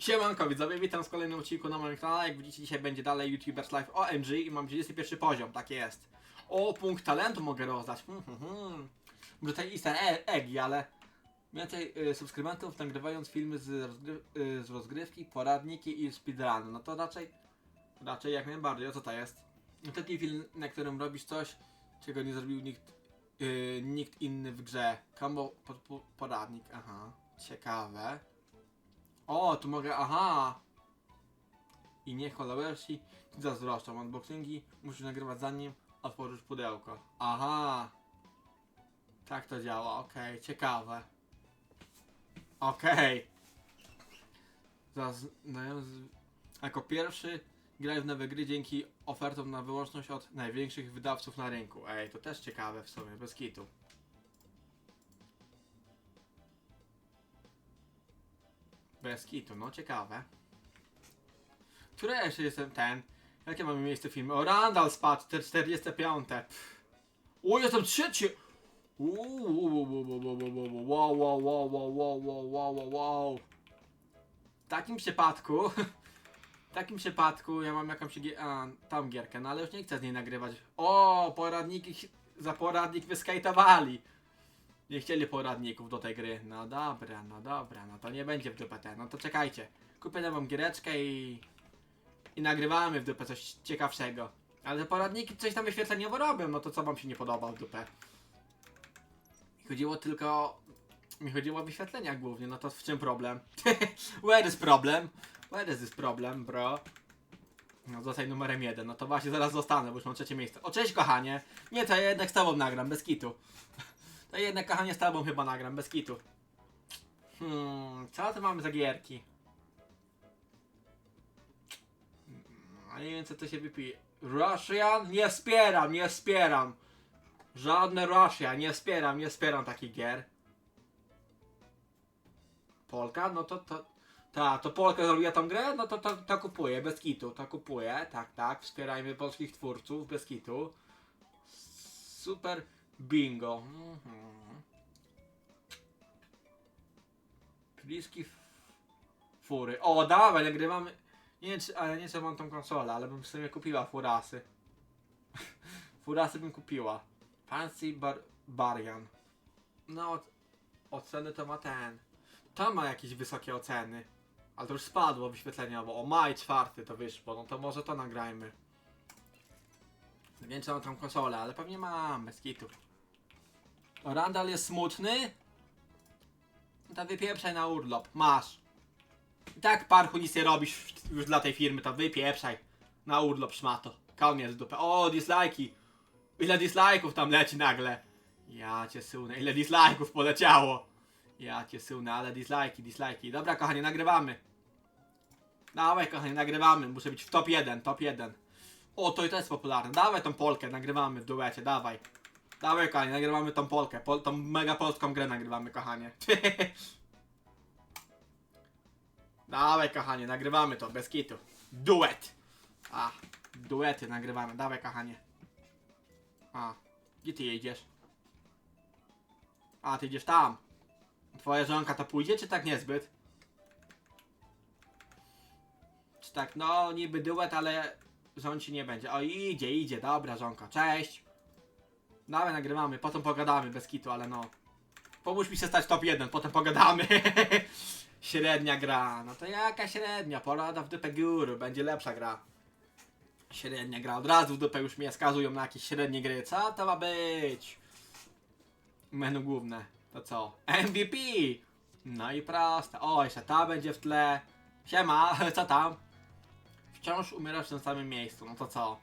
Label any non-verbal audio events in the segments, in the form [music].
Siemanko widzowie, witam w kolejnym odcinku na moim kanale. Jak widzicie dzisiaj będzie dalej YouTubers Live OMG i mam 31 poziom, tak jest. O, punkt talentu mogę rozdać. Hmm, hmm, hmm. Może tutaj easter e- eggi, ale więcej y, subskrybentów nagrywając filmy z, rozgry- y, z rozgrywki, poradniki i speedrun. No to raczej, raczej jak najbardziej. O co to jest? No Taki film, na którym robisz coś, czego nie zrobił nikt, y, nikt inny w grze. Combo po, po, poradnik, aha. Ciekawe. O, tu mogę, aha! I niech followersi ci zazdroszczą. Unboxingi musisz nagrywać zanim otworzysz pudełko. Aha! Tak to działa, okej, ciekawe. Okej. Zaznają z... Jako pierwszy graj w nowe gry dzięki ofertom na wyłączność od największych wydawców na rynku. Ej, to też ciekawe w sumie, bez kitu. Bez kitu, no ciekawe. Które jeszcze jestem ten? Jakie mamy miejsce w filmie? O, Randall spadł, 45. Pff. O, jestem trzeci! Wow, wow, wow, wow, wow, wow, wow, wow. W takim przypadku... W takim przypadku ja mam jakąś a, tam gierkę, no ale już nie chcę z niej nagrywać. O, poradniki za poradnik wyskajtowali. Nie chcieli poradników do tej gry. No dobra, no dobra, no to nie będzie w dupę No to czekajcie. Kupię nową giereczkę i... I nagrywamy w dupę coś ciekawszego. Ale poradniki coś tam wyświetleniowo robią, no to co wam się nie podoba w dupę? Mi chodziło tylko... Mi chodziło o wyświetlenia głównie, no to w czym problem? [laughs] Where is problem? Where is this problem, bro? No zostaj numerem jeden, no to właśnie zaraz zostanę, bo już mam trzecie miejsce. O cześć kochanie! Nie, to ja jednak z tobą nagram, bez kitu. [laughs] To jednak kochanie z tobą chyba nagram, bez kitu. Hmm, co to mamy za gierki? Hmm, A nie wiem co to się wypije. Russian? Nie wspieram, nie wspieram. Żadne Russia, nie wspieram, nie wspieram takich gier. Polka? No to to. Ta, to Polka zrobiła tą grę? No to, to, to kupuję, bez kitu, to kupuję. Tak, tak, wspierajmy polskich twórców, bez kitu. Super bingo. Mhm. Bliski f- fury. O, dawaj, nagrywamy. Nie wiem, czy, ale nie wiem, mam tą konsolę, ale bym w sumie kupiła furasy. [laughs] furasy bym kupiła. Fancy bar Barian. No, od- oceny to ma ten. To ma jakieś wysokie oceny. Ale to już spadło wyświetleniowo. O, maj czwarty to wyszło. No to może to nagrajmy. Nie wiem, czy mam tą konsolę, ale pewnie mam, bez kitu. Randall jest smutny? To wypieprzaj na urlop. Masz. I tak parchu nic nie robisz już dla tej firmy, to wypieprzaj. Na urlop szmato. Koniec dupę. O, dislajki. Ile dislajków tam leci nagle. Ja cię sunę. Ile dislajków poleciało. Ja cię sunę, ale dislajki, dislajki. Dobra, kochanie, nagrywamy. Dawaj, kochanie, nagrywamy. Muszę być w top 1, top 1. O, to i to jest popularne. Dawaj tą Polkę, nagrywamy w duecie, dawaj. Dawaj, kochanie, nagrywamy tą Polkę. Pol, tą mega polską grę nagrywamy, kochanie. [laughs] Dawaj, kochanie, nagrywamy to, bez kitu. Duet. A, duety nagrywamy. Dawaj, kochanie. A, gdzie ty jedziesz? A, ty idziesz tam. Twoja żonka to pójdzie, czy tak niezbyt? Czy tak, no niby duet, ale żon ci nie będzie. O, idzie, idzie, dobra żonka, cześć. Dawaj, nagrywamy, potem pogadamy, bez kitu, ale no. Pomóż mi się stać top 1, potem pogadamy. [laughs] Średnia gra, no to jaka średnia? Porada w dupę guru, będzie lepsza gra. Średnia gra, od razu w dupę już mnie skazują na jakieś średnie gry. Co to ma być? Menu główne. To co? MVP! No i proste. O, jeszcze ta będzie w tle. Siema, [laughs] co tam? Wciąż umierasz w tym samym miejscu. No to co?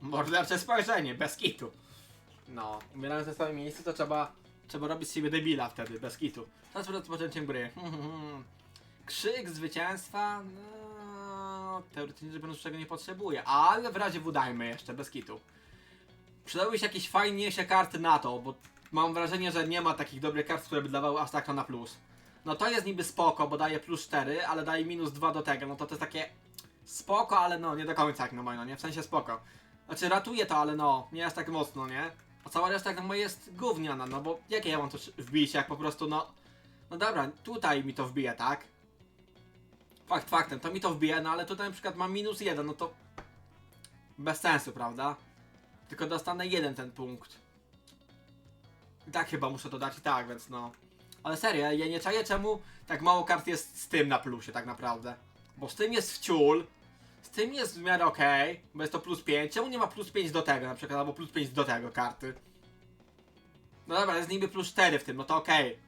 Mordercze spojrzenie, bez kitu. No, umierając tym samym miejscu to trzeba, trzeba robić z siebie debila wtedy, bez kitu. Czas przed rozpoczęciem gry. Krzyk zwycięstwa? No, teoretycznie biorąc czego nie potrzebuję, ale w razie W dajmy jeszcze, bez kitu. Przydałyby się jakieś fajniejsze karty na to, bo mam wrażenie, że nie ma takich dobrych kart, które by dawały aż tak to na plus. No to jest niby spoko, bo daje plus 4, ale daje minus 2 do tego, no to to jest takie spoko, ale no nie do końca jak na moje, no nie, w sensie spoko. Znaczy ratuje to, ale no, nie jest tak mocno, nie? A cała reszta jak na moje jest gówniana, no bo jakie ja mam to wbić, jak po prostu no... No dobra, tutaj mi to wbije, tak? Fakt faktem, to mi to wbije, no ale tutaj na przykład mam minus jeden, no to bez sensu, prawda? Tylko dostanę jeden ten punkt. I tak chyba muszę to dać i tak, więc no. Ale serio, ja nie czaję czemu tak mało kart jest z tym na plusie tak naprawdę. Bo z tym jest wciul, tym jest w miarę okej, bo jest to plus 5. Czemu nie ma plus 5 do tego na przykład, albo plus 5 do tego karty? No dobra, jest niby plus 4 w tym, no to okej.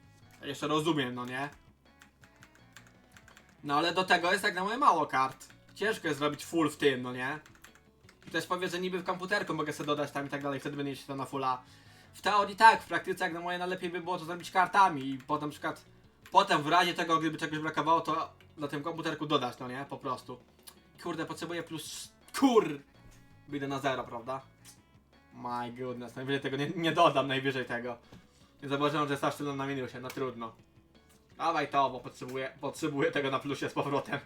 Jeszcze rozumiem, no nie? No ale do tego jest tak na moje mało kart. Ciężko jest zrobić full w tym, no nie? Też powie, że niby w komputerku mogę sobie dodać tam i tak dalej, wtedy będzie się to na fulla. W teorii tak, w praktyce jak na moje najlepiej by było to zrobić kartami i potem na przykład potem w razie tego, gdyby czegoś brakowało, to na tym komputerku dodać, no nie? Po prostu. Kurde, potrzebuję plus... Kur... Wyjdę na zero, prawda? My goodness, najwyżej tego nie, nie dodam, najwyżej tego. Nie zauważyłem, że tyle na minusie, no trudno. Dawaj to, bo potrzebuję, potrzebuję tego na plusie z powrotem.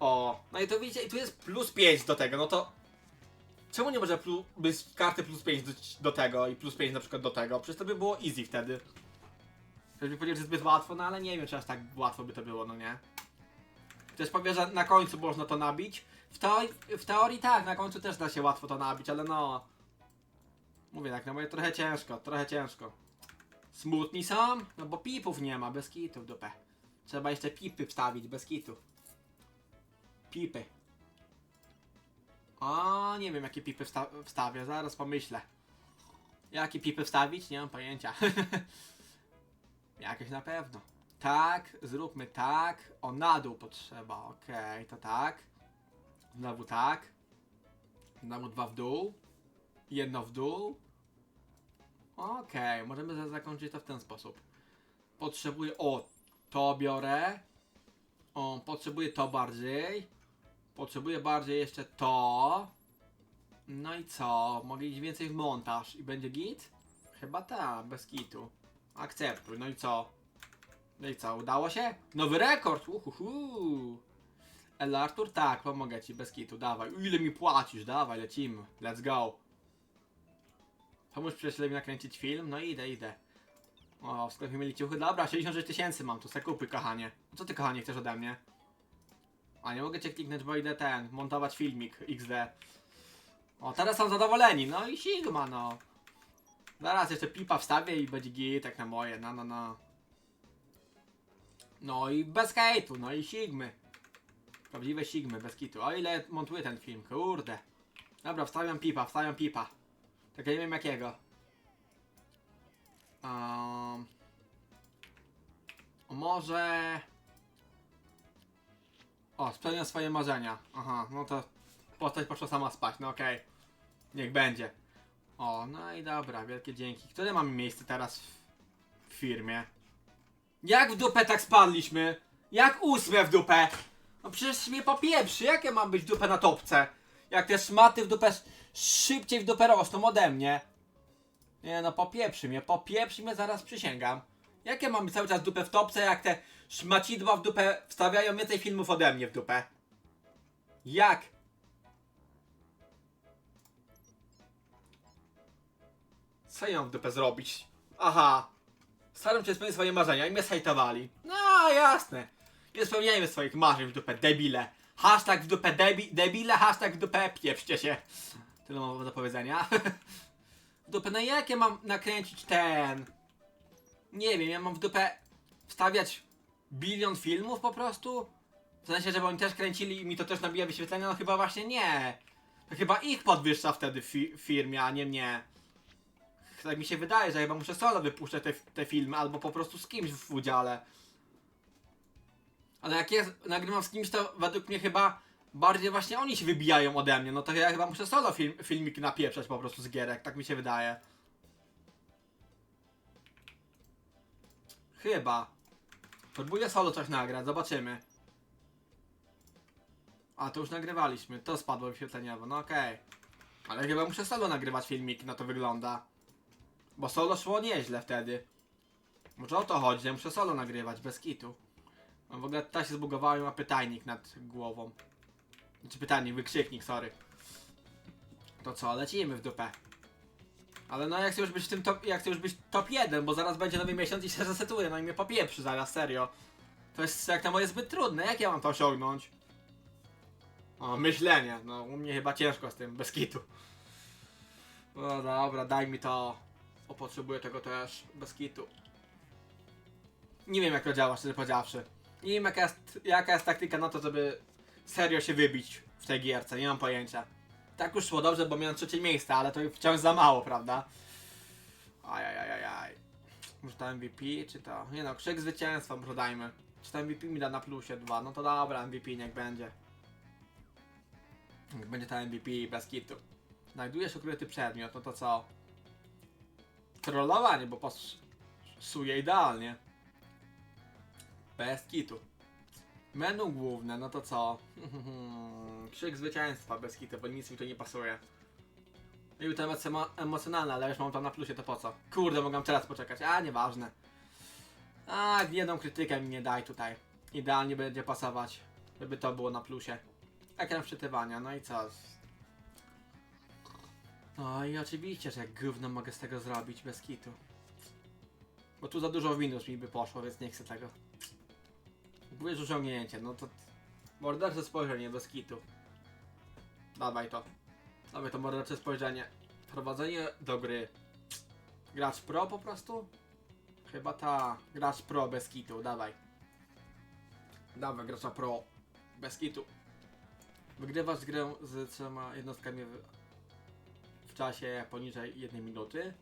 O, no i to widzicie, i tu jest plus 5 do tego, no to... Czemu nie może być karty plus 5 do, do tego i plus 5 na przykład do tego? Przecież to by było easy wtedy. Ktoś by powiedział, że zbyt łatwo, no ale nie wiem, czy aż tak łatwo by to było, no nie? Ktoś powie, że na końcu można to nabić. W, teorii, w teorii tak, na końcu też da się łatwo to nabić, ale no... Mówię tak, no moje trochę ciężko, trochę ciężko. Smutni są? No bo pipów nie ma, bez kitu w dupę. Trzeba jeszcze pipy wstawić, bez kitu. Pipy. O, nie wiem jakie pipy wsta wstawię, zaraz pomyślę. Jakie pipy wstawić? Nie mam pojęcia. [laughs] Jakieś na pewno. Tak, zróbmy tak. O, na dół potrzeba, okej, to tak. Znowu tak. Znowu dwa w dół. Jedno w dół. Okej, możemy za- zakończyć to w ten sposób. Potrzebuję. O, to biorę. O, potrzebuję to bardziej. Potrzebuję bardziej jeszcze to. No i co? Mogę iść więcej w montaż i będzie git? Chyba tak, bez kitu. Akceptuj, no i co? No i co, udało się? Nowy rekord! Uhuhu! El Artur, tak, pomogę ci, bez kitu, dawaj. Ile mi płacisz? Dawaj, lecimy. Let's go. Pomóż przyjacielowi nakręcić film? No idę, idę. O, w sklepie mieli ciuchy. Dobra, 66 tysięcy mam tu, se kupuj, kochanie. Co ty, kochanie, chcesz ode mnie? A nie mogę cię kliknąć, bo idę ten, montować filmik XD. O, teraz są zadowoleni, no i Sigma, no. Zaraz jeszcze pipa wstawię i będzie git, tak na moje, no, no, no. No i bez hejtu, no i Sigmy. Prawdziwe Sigmy, bez kitu. O ile montuję ten film, kurde. Dobra, wstawiam pipa, wstawiam pipa. Tylko nie wiem jakiego. Um, może... O, spełniam swoje marzenia. Aha, no to postać poszła sama spać, no okej. Niech będzie. O, no i dobra, wielkie dzięki. Które mamy miejsce teraz w firmie? Jak w dupę tak spadliśmy? Jak ósme w dupę? No przecież mnie popieprzy, jak ja mam być dupę na topce? Jak te szmaty w dupę sz- szybciej w dupę rosną ode mnie. Nie no, popieprzy mnie, popieprzy mnie, zaraz przysięgam. Jak ja mam cały czas dupę w topce, jak te szmacidła w dupę wstawiają więcej filmów ode mnie w dupę? Jak? Co mam w dupę zrobić? Aha. Staram się spełnić swoje marzenia i mnie zhejtowali. No jasne. Nie spełniajmy swoich marzeń w dupę, debile. Hashtag w dupę debi debile, hashtag w dupę pieprzcie się. Tyle mam do powiedzenia. [laughs] w dupę, no jak ja mam nakręcić ten... Nie wiem, ja mam w dupę wstawiać bilion filmów po prostu? W sensie, żeby oni też kręcili i mi to też nabija wyświetlenia? No chyba właśnie nie. To chyba ich podwyższa wtedy fi firmie, a nie mnie. Tak mi się wydaje, że chyba muszę solo wypuszczać te, te filmy, albo po prostu z kimś w udziale. Ale jak ja nagrywam z kimś, to według mnie chyba bardziej właśnie oni się wybijają ode mnie. No to ja chyba muszę solo film, filmiki napieprzać po prostu z gierek, tak mi się wydaje. Chyba. Próbuję solo coś nagrać, zobaczymy. A, to już nagrywaliśmy, to spadło wyświetleniowo, no okej. Ale chyba muszę solo nagrywać filmiki, no to wygląda. Bo solo szło nieźle wtedy. Może o to chodzi, że muszę solo nagrywać, bez kitu. No w ogóle ta się zbugowała i ma pytajnik nad głową. Znaczy pytajnik, wykrzyknik, sorry. To co, lecimy w dupę. Ale no jak chcę już być w tym top, jak chcę już być top 1, bo zaraz będzie nowy miesiąc i się resetuje, no i mnie popieprzy zaraz, serio. To jest jak na moje zbyt trudne, jak ja mam to osiągnąć? O, myślenie, no u mnie chyba ciężko z tym, bez kitu. No dobra, daj mi to. O, potrzebuję tego też, bez kitu. Nie wiem jak to działa, szczerze powiedziawszy. Nie wiem jaka jest, jaka jest taktyka na to, żeby serio się wybić w tej gierce, nie mam pojęcia. Tak już szło dobrze, bo miałem trzecie miejsce, ale to wciąż za mało, prawda? Ajajajajaj. Może to MVP, czy to... Nie no, krzyk zwycięstwa może dajmy. Czy to MVP mi da na plusie 2? No to dobra, MVP niech będzie. Niech będzie to MVP bez kitu. Znajdujesz ukryty przedmiot, no to co? Trollowanie, bo pasuje idealnie. Bez kitu. Menu główne, no to co? [laughs] Krzyk zwycięstwa bez kitu, bo nic mi tu nie pasuje. I to jest emo emocjonalne, ale już mam tam na plusie, to po co? Kurde, mogę teraz poczekać, a nieważne. A, jedną krytykę mi nie daj tutaj. Idealnie będzie pasować, żeby to było na plusie. Ekran wczytywania, no i co? No i oczywiście, że jak gówno mogę z tego zrobić bez kitu. Bo tu za dużo minus mi by poszło, więc nie chcę tego. Byłeś osiągnięcie, no to... Mordercze spojrzenie bez kitu. Dawaj to. Dawaj to mordercze spojrzenie. Prowadzenie do gry. Gracz pro po prostu? Chyba ta. Gracz pro bez kitu, dawaj. Dawaj, gracza pro. Bez kitu. Wygrywasz grę z trzema jednostkami czasie poniżej jednej minuty.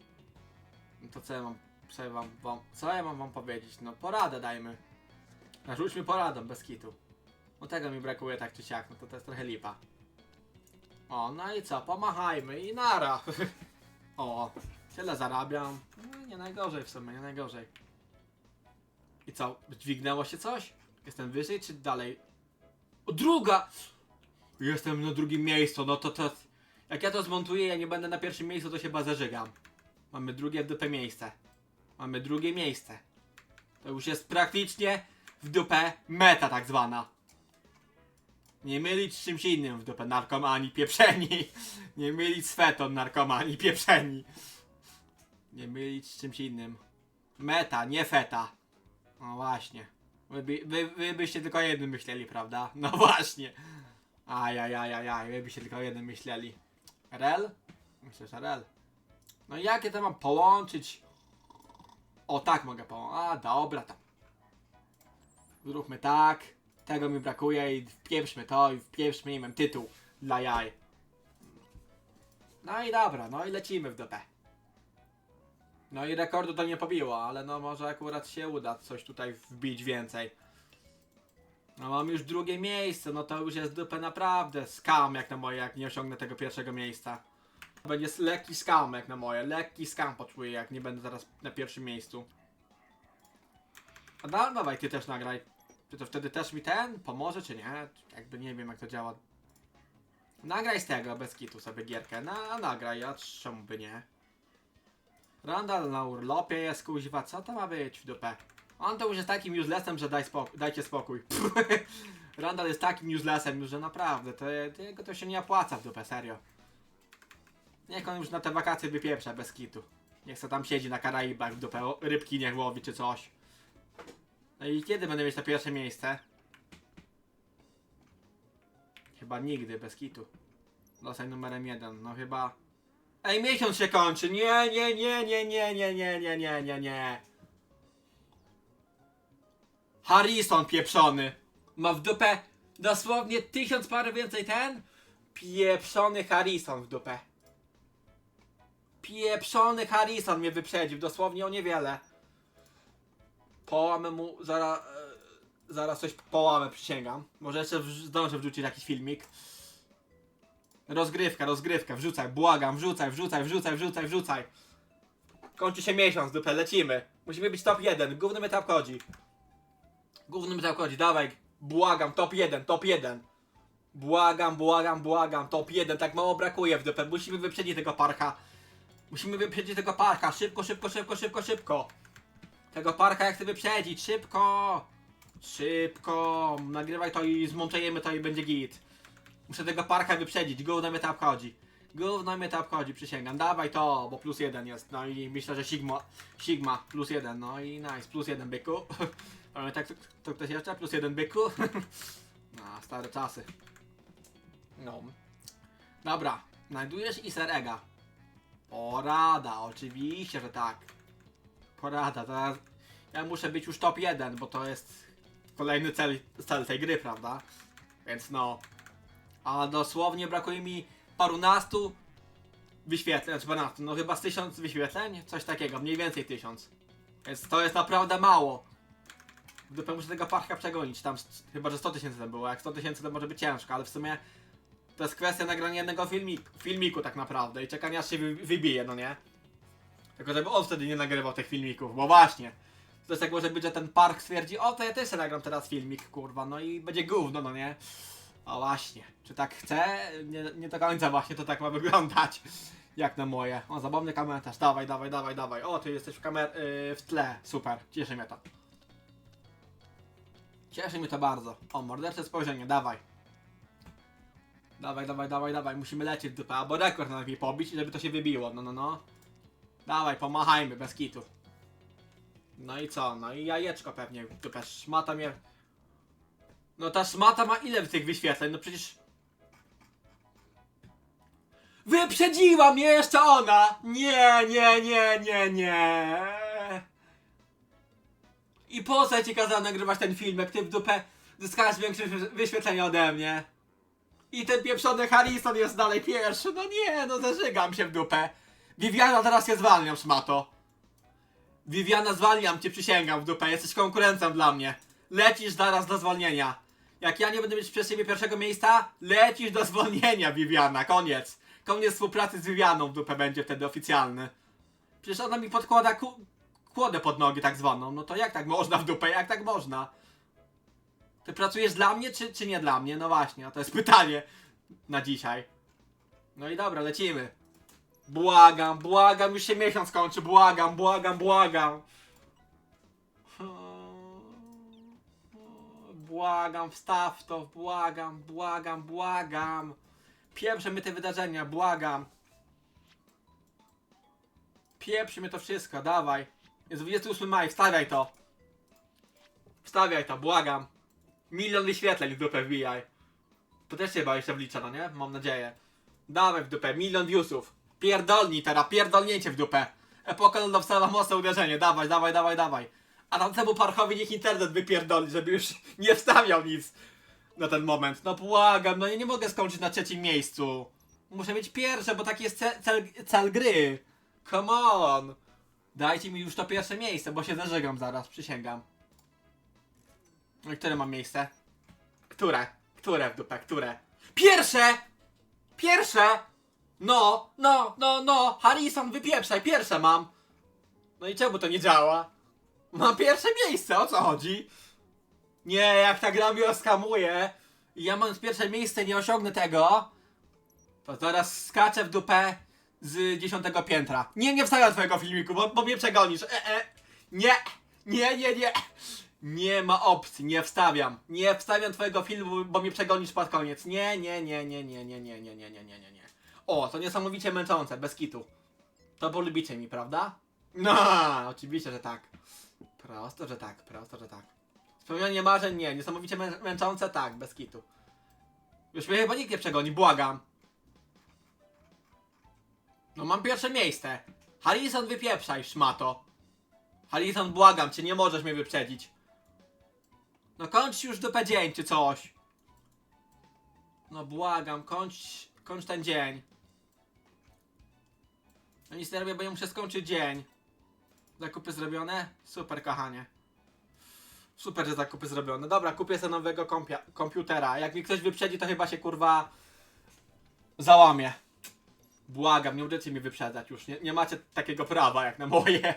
To co ja mam, co ja mam, wam, co ja mam wam powiedzieć? No poradę dajmy. Narzućmy poradę bez kitu. No tego mi brakuje tak czy siak, no to to jest trochę lipa. O, no i co, pomachajmy i nara. [laughs] o, tyle zarabiam. No, nie najgorzej w sumie, nie najgorzej. I co, dźwignęło się coś? Jestem wyżej czy dalej? O, druga! Jestem na drugim miejscu, no to to... Jak ja to zmontuję, ja nie będę na pierwszym miejscu, to się chyba zażygam. Mamy drugie w dupę miejsce. Mamy drugie miejsce. To już jest praktycznie w dupę meta tak zwana. Nie mylić z czymś innym w dupę narkomani pieprzeni. [laughs] Nie mylić z fetą narkomani pieprzeni. Nie mylić z czymś innym. Meta, nie feta. No właśnie. Wy, wy, wy byście tylko jednym myśleli, prawda? No właśnie. Ajajajajaj, wy byście tylko jednym myśleli. Rel? Myślę, że rel. No i jakie to mam połączyć? O, tak mogę połączyć. A, dobra tam. Zróbmy tak. Tego mi brakuje i wpieprzmy to i wpieprzmy im tytuł dla jaj. No i dobra, no i lecimy w dupę. No i rekordu to nie pobiło, ale no może akurat się uda coś tutaj wbić więcej. No mam już drugie miejsce, no to już jest dupę naprawdę skam jak na moje, jak nie osiągnę tego pierwszego miejsca. Będzie s- lekki skam jak na moje, lekki skam poczuję jak nie będę zaraz na pierwszym miejscu. A da, dawaj ty też nagraj. Czy to wtedy też mi ten pomoże, czy nie? Jakby nie wiem jak to działa. Nagraj z tego, bez kitu sobie gierkę. Na, nagraj, a czemu by nie? Randall na urlopie jest kuźwa, co to ma być w dupę? On to już jest takim uselessem, że daj dajcie spokój. [laughs] Randall jest takim uselessem, że naprawdę, to, to jego to się nie opłaca w dupę, serio. Niech on już na te wakacje wypieprza bez kitu. Niech se tam siedzi na Karaibach w dupę, rybki niech łowi czy coś. No i kiedy będę mieć to pierwsze miejsce? Chyba nigdy, bez kitu. Losaj numerem jeden, no chyba... Ej, miesiąc się kończy! Nie, nie, nie, nie, nie, nie, nie, nie, nie, nie, nie. Harrison pieprzony! Ma w dupę dosłownie tysiąc parę więcej ten? Pieprzony Harrison w dupę. Pieprzony Harrison mnie wyprzedził, dosłownie o niewiele. Połamę mu, zaraz, e, zaraz coś połamę, przysięgam. Może jeszcze zdążę wrzucić jakiś filmik. Rozgrywka, rozgrywka, wrzucaj, błagam, wrzucaj, wrzucaj, wrzucaj, wrzucaj, wrzucaj. Kończy się miesiąc, dupę, lecimy. Musimy być top 1, główny etap chodzi. Główny etap chodzi, dawaj, błagam, top 1, top 1. Błagam, błagam, błagam, top 1, tak mało brakuje w dupę, musimy wyprzedzić tego parka. Musimy wyprzedzić tego parka, szybko, szybko, szybko, szybko, szybko. Tego parka jak chcę wyprzedzić, szybko! Szybko! Nagrywaj to i zmontujemy to i będzie git. Muszę tego parka wyprzedzić, go na etap chodzi. Gówno mnie to obchodzi, przysięgam. Dawaj to, bo plus jeden jest. No i myślę, że Sigma, Sigma plus jeden. No i nice, plus jeden byku. [laughs] Pamiętaj, to, to ktoś jeszcze? Plus jeden byku. [laughs] No, stare czasy. No. Dobra, znajdujesz easter egga. Porada, oczywiście, że tak. Porada, teraz ja muszę być już top 1, bo to jest kolejny cel, cel tej gry, prawda? Więc no. A dosłownie brakuje mi parunastu wyświetleń, znaczy 12, no chyba z tysiąc wyświetleń, coś takiego, mniej więcej tysiąc. Więc to jest naprawdę mało. Dupę muszę tego parka przegonić, tam chyba, że 100 tysięcy to było, jak 100 tysięcy to może być ciężko, ale w sumie to jest kwestia nagrania jednego filmiku, filmiku tak naprawdę i czekania aż się wy, wybije, no nie? Tylko żeby on wtedy nie nagrywał tych filmików, bo właśnie. To jest tak może być, że ten park stwierdzi, o to ja też sobie nagram teraz filmik, kurwa, no i będzie gówno, no nie? O właśnie, czy tak chcę? Nie, nie do końca właśnie to tak ma [laughs] wyglądać. Jak na moje. O, zabawny komentarz, dawaj, dawaj, dawaj, dawaj. O, ty jesteś w kamer... Yy, w tle, super, cieszy mnie to. Cieszy mnie to bardzo. O, mordercze spojrzenie, dawaj. Dawaj, dawaj, dawaj, dawaj, musimy lecieć w dupę, albo rekord najlepiej pobić, żeby to się wybiło, no, no, no. Dawaj, pomachajmy, bez kitu. No i co? No i jajeczko pewnie, dupę, szmata mnie... No ta szmata ma ile tych wyświetleń? No przecież... Wyprzedziła mnie jeszcze ona! Nie, nie, nie, nie, nie. I po co ci kazałem nagrywać ten film, jak ty w dupę zyskałeś większe wy- wyświetlenia ode mnie? I ten pieprzony Harrison jest dalej pierwszy. No nie, no zażygam się w dupę. Viviana, teraz się zwalniam, szmato. Viviana, zwalniam cię, przysięgam w dupę. Jesteś konkurencją dla mnie. Lecisz zaraz do zwolnienia. Jak ja nie będę mieć przez siebie pierwszego miejsca, lecisz do zwolnienia, Viviana. Koniec. Koniec współpracy z Vivianą w dupę będzie wtedy oficjalny. Przecież ona mi podkłada ku kłodę pod nogi tak zwaną. No to jak tak można w dupę? Jak tak można? Ty pracujesz dla mnie, czy, czy nie dla mnie? No właśnie, a to jest [laughs] pytanie na dzisiaj. No i dobra, lecimy. Błagam, błagam, już się miesiąc kończy, błagam, błagam, błagam. Błagam, wstaw to, błagam, błagam, błagam. Pieprze mnie te wydarzenia, błagam. Pieprze mnie to wszystko, dawaj. Jest 28 maj, wstawiaj to. Wstawiaj to, błagam. Milion wyświetleń w dupę wbijaj. To też się chyba jeszcze wlicza, no nie? Mam nadzieję. Dawaj w dupę, milion viewsów. Pierdolnij teraz, pierdolnięcie w dupę. Epoka lodowcowa, mocne uderzenie, dawaj, dawaj, dawaj, dawaj. A tamtemu parchowi niech internet wypierdoli, żeby już [laughs] nie wstawiał nic na ten moment. No błagam, no ja nie mogę skończyć na trzecim miejscu. Muszę mieć pierwsze, bo taki jest cel, cel, cel gry. Come on. Dajcie mi już to pierwsze miejsce, bo się zażegam zaraz, przysięgam. No i które mam miejsce? Które? Które w dupę? Które? Pierwsze! Pierwsze! No, no, no, no! Harrison, wypieprzaj, pierwsze mam! No i czemu to nie działa? Mam pierwsze miejsce, o co chodzi? Nie, jak ta gra mnie oskamuje i ja mam pierwsze miejsce nie osiągnę tego, to teraz skaczę w dupę z dziesiątego piętra. Nie, nie wstawiam twojego filmiku, bo, bo mnie przegonisz. E, e. Nie, nie, nie, nie. Nie ma opcji, nie wstawiam. Nie wstawiam twojego filmu, bo mnie przegonisz pod koniec. Nie, nie, nie, nie, nie, nie, nie, nie, nie, nie, nie, nie, nie. O, to niesamowicie męczące, bez kitu. To polubicie mi, prawda? No, oczywiście, że tak. Prosto, że tak, prosto, że tak. Spełnianie marzeń nie, niesamowicie mę męczące tak, bez kitu. Już mnie chyba nikt nie przegoni, błagam. No mam pierwsze miejsce. Harrison wypieprzaj, szmato. Harrison, błagam cię, nie możesz mnie wyprzedzić. No kończ już dupę dzień, czy coś. No błagam, kończ, kończ ten dzień. No nic nie robię, bo ja muszę skończyć dzień. Zakupy zrobione? Super, kochanie. Super, że zakupy zrobione. Dobra, kupię sobie nowego kompia- komputera. Jak mi ktoś wyprzedzi, to chyba się kurwa załamie. Błagam, nie będziecie mi wyprzedzać już. Nie, nie macie takiego prawa jak na moje.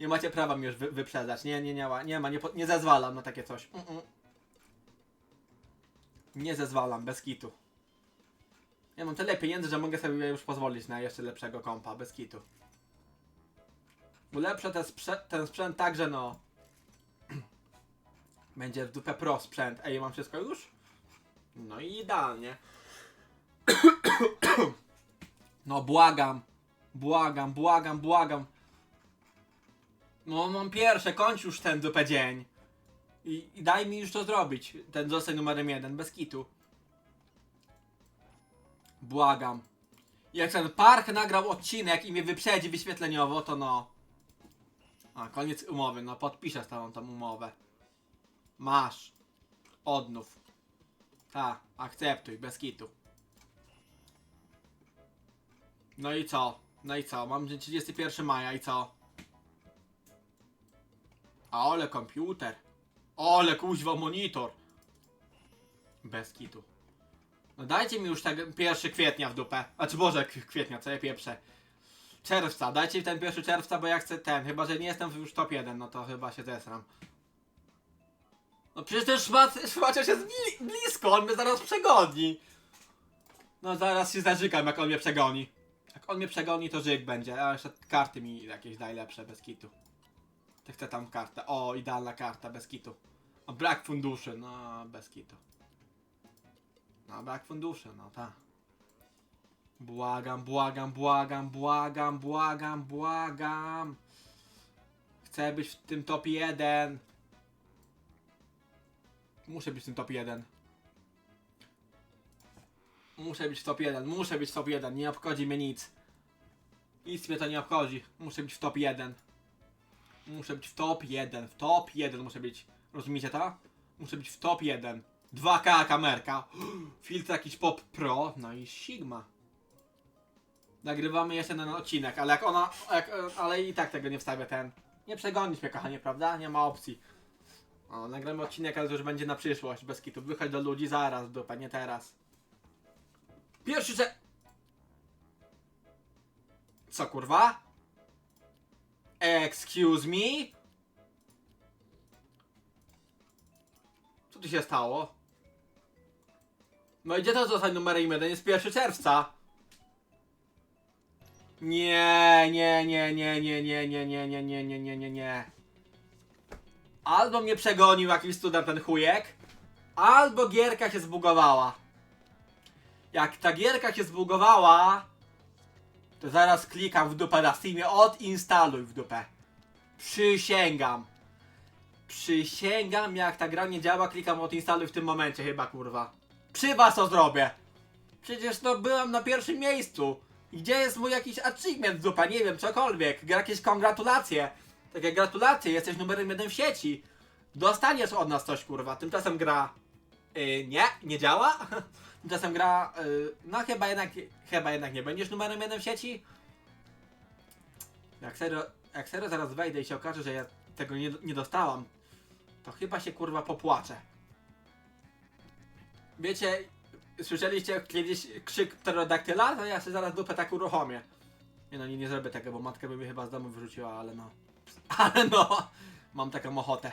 Nie macie prawa mi już wy, wyprzedzać. Nie, nie, nie ma, nie ma, nie, nie zezwalam na takie coś. Mm -mm. Nie zezwalam, bez kitu. Ja mam tyle pieniędzy, że mogę sobie już pozwolić na jeszcze lepszego kompa, bez kitu. Ulepszę ten, sprze- ten sprzęt tak, że no... [clears throat] Będzie w dupę pro sprzęt. Ej, mam wszystko już? No i idealnie. [clears throat] [clears throat] No błagam. Błagam, błagam, błagam. No mam pierwsze, kończ już ten dupę dzień. I, I daj mi już to zrobić. Ten zostań numerem jeden, bez kitu. Błagam. Jak ten park nagrał odcinek i mnie wyprzedzi wyświetleniowo, to no. A, koniec umowy. No podpiszę z tą umowę. Masz. Odnów. Ta, akceptuj, bez kitu. No i co? No i co? Mam dzień 31 maja i co? A ole komputer. Ole kuźwa monitor. Bez kitu. No dajcie mi już tak 1 kwietnia w dupę. A czy Boże, kwietnia, co ja pieprzę. Czerwca, dajcie mi ten 1 czerwca, bo ja chcę ten. Chyba, że nie jestem już top 1, no to chyba się zesram. No przecież ten szmat, szmaciarz jest bli blisko, on mnie zaraz przegoni. No zaraz się zażykam, jak on mnie przegoni. Jak on mnie przegoni, to żyk będzie. A jeszcze karty mi jakieś daj lepsze, bez kitu. To chcę tam kartę. O, idealna karta, bez kitu. No brak funduszy, no bez kitu. No brak funduszy, no tak. Błagam, błagam, błagam, błagam, błagam, błagam. Chcę być w tym top 1. Muszę być w tym top 1. Muszę być w top 1, muszę być w top 1, nie obchodzi mnie nic. Nic mnie to nie obchodzi. Muszę być w top 1. Muszę być w top 1, w top 1 muszę być. Rozumiecie to? Muszę być w top 1. 2K kamerka. Filtr jakiś pop pro, no i Sigma. Nagrywamy jeszcze ten odcinek, ale jak ona, jak, ale i tak tego nie wstawię ten. Nie przegonisz mnie kochanie, prawda? Nie ma opcji. O, nagramy odcinek, ale to już będzie na przyszłość, bez kitu. Wychodź do ludzi zaraz, dupa, nie teraz. Pierwszy że... Co kurwa? Excuse me? Co tu się stało? No i gdzie to zostać numerem 1? Jest 1 czerwca. Nie, nie, nie, nie, nie, nie, nie, nie, nie, nie, nie, nie, nie, nie. Albo mnie przegonił jakiś student ten chujek, albo gierka się zbugowała. Jak ta gierka się zbugowała, to zaraz klikam w dupę na Steamie, odinstaluj w dupę. Przysięgam. Przysięgam, jak ta gra nie działa, klikam odinstaluj w tym momencie chyba, kurwa. Przy was to zrobię. Przecież to byłem na pierwszym miejscu. Gdzie jest mój jakiś achievement, dupa, nie wiem, cokolwiek. Jakieś kongratulacje. Takie gratulacje, jesteś numerem jeden w sieci. Dostaniesz od nas coś, kurwa. Tymczasem gra... Yy, nie, nie działa. [laughs] Tymczasem gra... Yy, no chyba jednak, chyba jednak nie będziesz numerem jeden w sieci. Jak serio, jak serio zaraz wejdę i się okaże, że ja tego nie, nie dostałam, to chyba się kurwa popłaczę. Wiecie, słyszeliście kiedyś krzyk pterodaktyla? To ja się zaraz dupę tak uruchomię. Nie no, nie, nie zrobię tego, bo matka by mnie chyba z domu wyrzuciła, ale no. [laughs] Ale no, mam taką ochotę.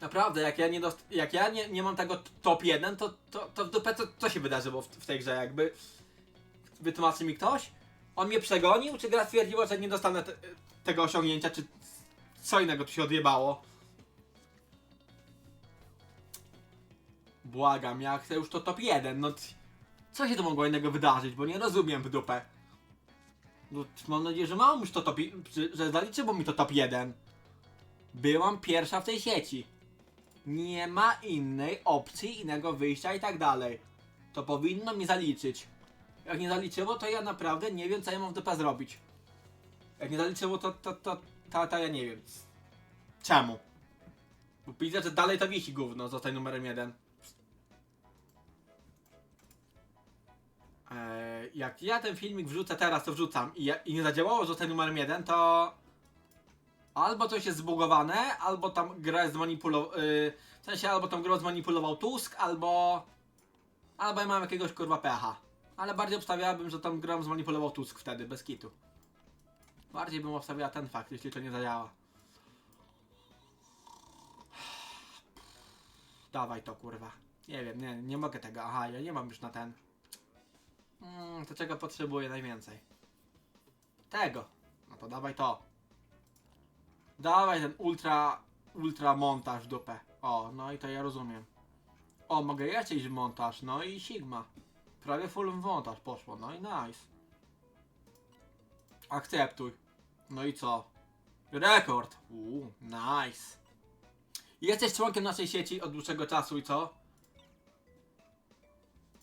Naprawdę, jak ja nie, dost- jak ja nie, nie mam tego top 1, to, to, to w dupę co, co się wydarzyło w, w tej grze? Jakby wytłumaczy mi ktoś? On mnie przegonił, czy gra stwierdziła, że nie dostanę te, tego osiągnięcia, czy co innego tu się odjebało? Błagam, ja chcę już to top 1, no co się tu mogło innego wydarzyć, bo nie rozumiem w dupę. No, mam nadzieję, że mam już to top, że- że zaliczyło mi to top 1. Byłam pierwsza w tej sieci. Nie ma innej opcji, innego wyjścia i tak dalej. To powinno mi zaliczyć. Jak nie zaliczyło, to ja naprawdę nie wiem, co ja mam w dupę zrobić. Jak nie zaliczyło, to, to, to, to, to ja nie wiem. Czemu? Bo widzę, że dalej to wisi gówno, zostań numerem jeden. Eee, jak ja ten filmik wrzucę teraz, to wrzucam i, ja, i nie zadziałało, zostań numerem jeden, to albo coś jest zbugowane, albo tam gra jest zmanipulowana, yy, w sensie albo tą grą zmanipulował Tusk, albo albo ja mam jakiegoś kurwa pecha. Ale bardziej obstawiałabym, że tą grą zmanipulował Tusk wtedy, bez kitu. Bardziej bym obstawiała ten fakt, jeśli to nie zadziała. Dawaj to kurwa. Nie wiem, nie, nie mogę tego. Aha, ja nie mam już na ten. Mm, to czego potrzebuję najwięcej? Tego. No to dawaj to. Dawaj ten ultra, ultra montaż w dupę. O, no i to ja rozumiem. O, mogę jeszcze iść w montaż. No i Sigma. Prawie full montaż poszło, no i nice. Akceptuj. No i co? Rekord. Uuu, nice. Jesteś członkiem naszej sieci od dłuższego czasu i co?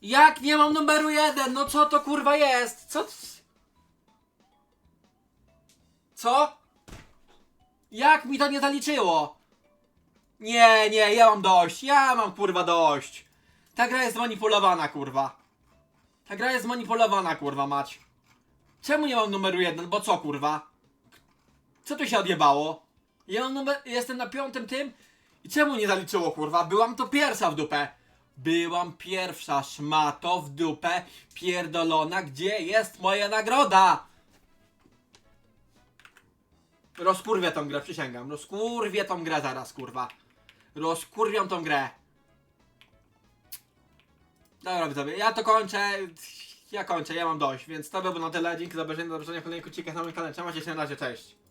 Jak nie mam numeru jeden? No co to kurwa jest? Co? Co? Jak mi to nie zaliczyło? Nie, nie, ja mam dość. Ja mam kurwa dość. Ta gra jest zmanipulowana, kurwa. Ta gra jest zmanipulowana, kurwa, mać. Czemu nie mam numeru jeden? Bo co, kurwa? Co tu się odjebało? Ja mam numer... Jestem na piątym tym i czemu nie zaliczyło, kurwa? Byłam to pierwsza w dupę. Byłam pierwsza, szmato w dupę, pierdolona, gdzie jest moja nagroda? Rozkurwię tą grę, przysięgam. Rozkurwię tą grę zaraz, kurwa. Rozkurwiam tą grę. Dobra, widzowie, ja to kończę. Ja kończę, ja mam dość, więc to by było na tyle. Dzięki za obejrzenie, do zobaczenia w na moim kanale. Trzymajcie się na razie, cześć.